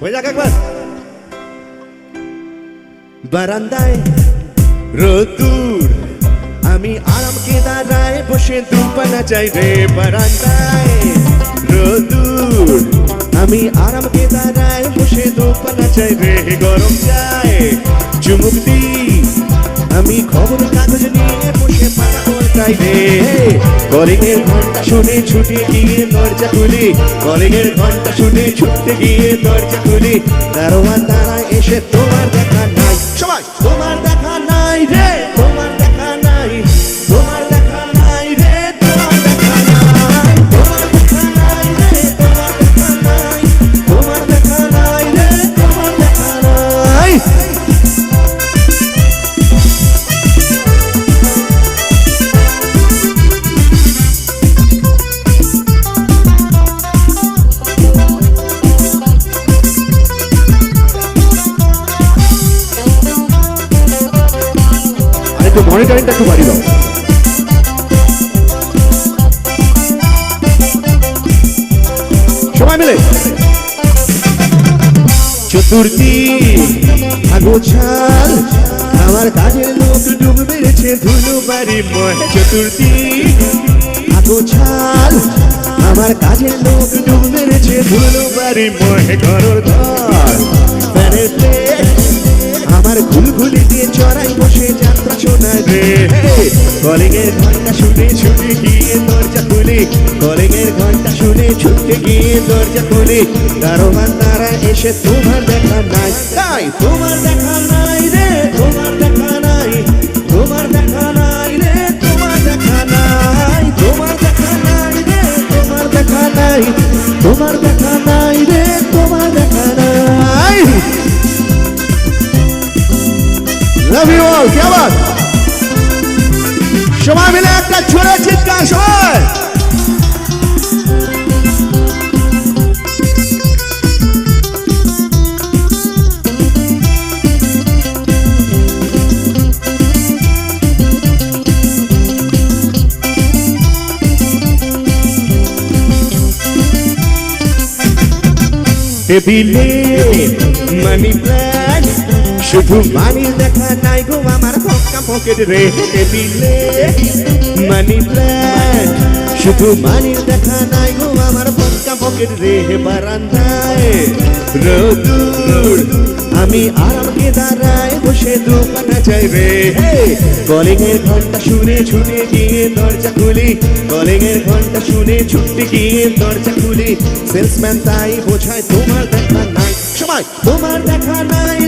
হয়ে যাক একবার। বারান্দায় রোদুর আমি আরাম কেদারায় বসে দুপানা চাই রে বারান্দায় রোদুর আমি আরাম কেদারায় বসে দুপানা চাই রে গরম চাই চুমুক দি আমি খবর পাড়া কলিগের ঘণ্টা শুনে ছুটে গিয়ে দরজা খুলি। কলিংয়ের ঘণ্টা শুনে ছুটতে গিয়ে দরজা খুলি। দারোয়ান দাঁড়ায় এসে একটু মনিটরিংটা একটু বাড়ি দাও। সবাই মিলে। চতুর্থী আগোছাল আমার কাজের লোক ডুব মেরেছে ধুলো বাড়ি চতুর্থী আগোছাল আমার কাজের লোক ডুব মেরেছে ধুলো বাড়ি ময়। ঘর আমার ঘুলঘুলি দিয়ে চড়াই কলিং ঘণ্টা শুনে ছুটে গিয়ে দরজা খুলি। কলিং ঘণ্টা শুনে ছুটে গিয়ে দরজা খুলি। দারোয়ান তারা এসে তোমার দেখা নাই। তাই তোমার দেখা নাই রে, তোমার দেখা নাই। তোমার দেখা নাই রে, তোমার দেখা নাই। তোমার দেখা নাই রে, তোমার দেখা নাই। তোমার দেখা নাই রে, তোমার দেখা নাই। লাভ ইউ অল কে আবার? সবাই মিলে একটা ছোড়ে চিৎকার সবাই। টেবিলে মানি প্ল্যান শুধু মানির দেখা নাই গো আমার পকেট রে টেবিলে মানি প্ল্যান, শুধু মানির দেখা নাই গো আমার পক্কা পকেট রে বারান্দায়। রোদুর, আমি আরামকে দাঁড়ায় বসে দোকানা চাই রে। কলিং এর ঘণ্টা শুনে ছুটে গিয়ে দরজা খুলি। কলিং এর ঘণ্টা শুনে ছুটে গিয়ে দরজা খুলি। সেলসম্যান তাই বোঝায়, তোমার দেখা নাই। সময়, তোমার দেখা নাই